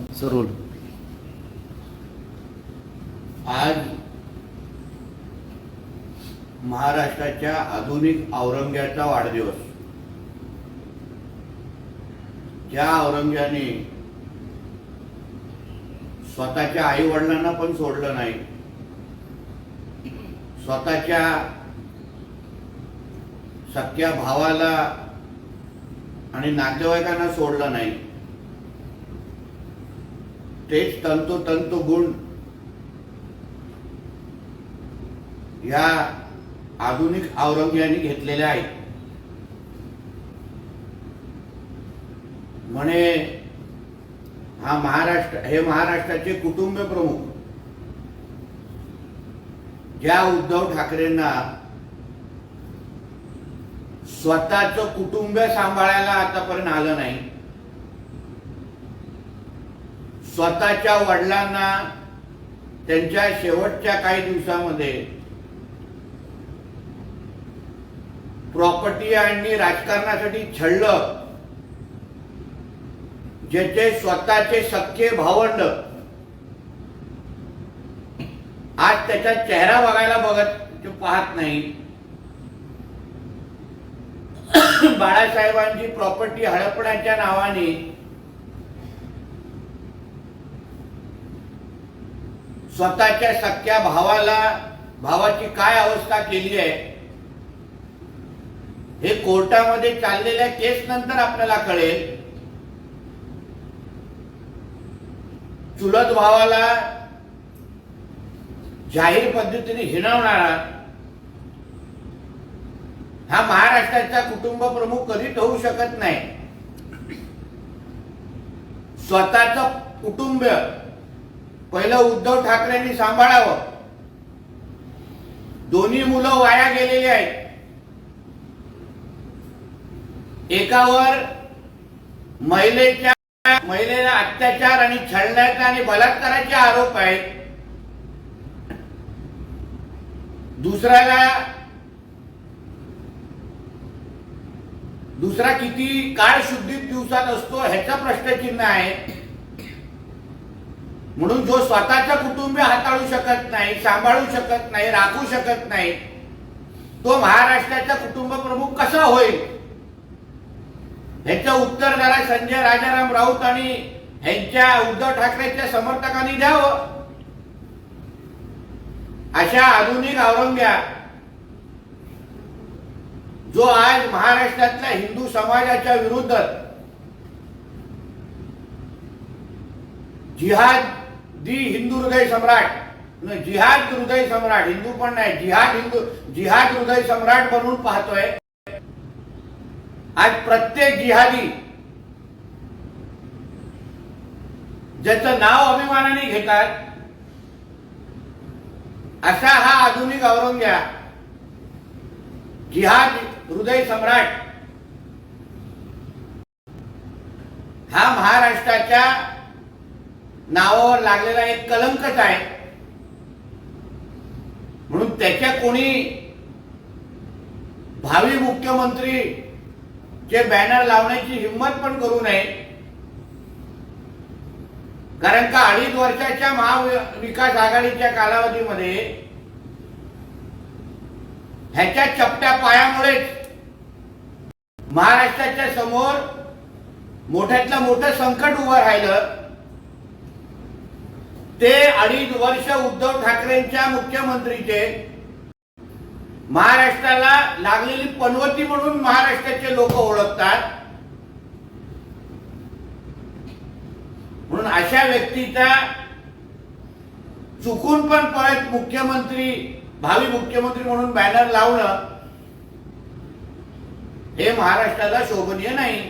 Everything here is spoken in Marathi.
सरोल आज महाराष्ट्राच्या आधुनिक औरंग्याचा वाढदिवस. ज्या औरंग्याने स्वतःच्या आई वडिलांना पण सोडलं नाही. स्वतःच्या सख्या भावाला आणि नातेवाईकांना सोडलं नाही. तेच तंतोतंत गुण. या आधुनिक औरंग्याने घेतलेल्या आहेत. म्हणे हा महाराष्ट्र हे महाराष्ट्राचे कुटुंब प्रमुख. ज्या उद्धव ठाकरेंना स्वतःच कुटुंब सांभाळायला आतापर्यंत आलं नाही स्वतःच्या वडिलांना त्यांच्या शेवटच्या काही दिवसामध्ये प्रॉपर्टी आणि राजकारणासाठी छळलं. ज्याचे स्वतःचे सख्खे भावंड. आज त्याचा चेहरा बघायला बघत पाहत नाही. बाळासाहेबांची प्रॉपर्टी हडपण्याच्या नावाने स्वतःच्या सख्या भावाला भावाची काय अवस्था केली आहे? हे कोर्टामध्ये चाललेल्या केस नंतर आपल्याला कळेल. चुलत भावाला जाहीर पद्धतीने हिणवणारा हा महाराष्ट्राचा कुटुंब प्रमुख कधीच होऊ शकत नाही. स्वतःच कुटुंब पहिलं उद्धव ठाकरेंनी सांभाळावं. दोन्ही मुलं वाया गेलेली आहेत. एकावर महिलेच्या महिलेला अत्याचार आणि छळण्याचा आणि बलात्काराचे आरोप आहेत. दुसऱ्याला दुसरा किती काळ शुद्धीत दिवसात असतो ह्याचा प्रश्नचिन्ह आहे. म्हणून जो स्वतःचं कुटुंब हाताळू शकत नाही सांभाळू शकत नाही राखू शकत नाही तो महाराष्ट्राचा कुटुंब प्रमुख कसा होईल? ह्याचं उत्तर जरा संजय राजाराम राऊत आणि ह्यांच्या उद्धव ठाकरेच्या समर्थकांनी द्यावं. अशा आधुनिक औरंग्या जो आज महाराष्ट्रातल्या हिंदू समाजाच्या विरुद्ध जिहाद दी हिंदू हृदय सम्राट. जिहाद हृदय सम्राट. हिंदू पण नाही जिहाद हिंदू जिहाद हृदय सम्राट बनून पाहतोय. आज प्रत्येक जिहादी ज्याचं नाव अभिमानाने घेतात असा हा आधुनिक औरंग्या जिहाद हृदय सम्राट हा महाराष्ट्राच्या नावावर लागलेला एक कलंकच आहे. म्हणून त्याच्या कोणी भावी मुख्यमंत्री जे बॅनर लावण्याची हिंमत पण करू नये. कारण का अडीच वर्षाच्या महाविकास आघाडीच्या कालावधीमध्ये ह्याच्या चपट्या पायामुळेच महाराष्ट्राच्या समोर मोठ्यातलं मोठं संकट उभं राहिलं. ते अडीच वर्ष उद्धव ठाकरेंच्या मुख्यमंत्रीचे. महाराष्ट्राला लागलेली पनवती म्हणून महाराष्ट्राचे लोक ओळखतात. म्हणून अशा व्यक्तीचा चुकून पण परत मुख्यमंत्री भावी मुख्यमंत्री म्हणून बॅनर लावणं हे महाराष्ट्राला शोभनीय नाही.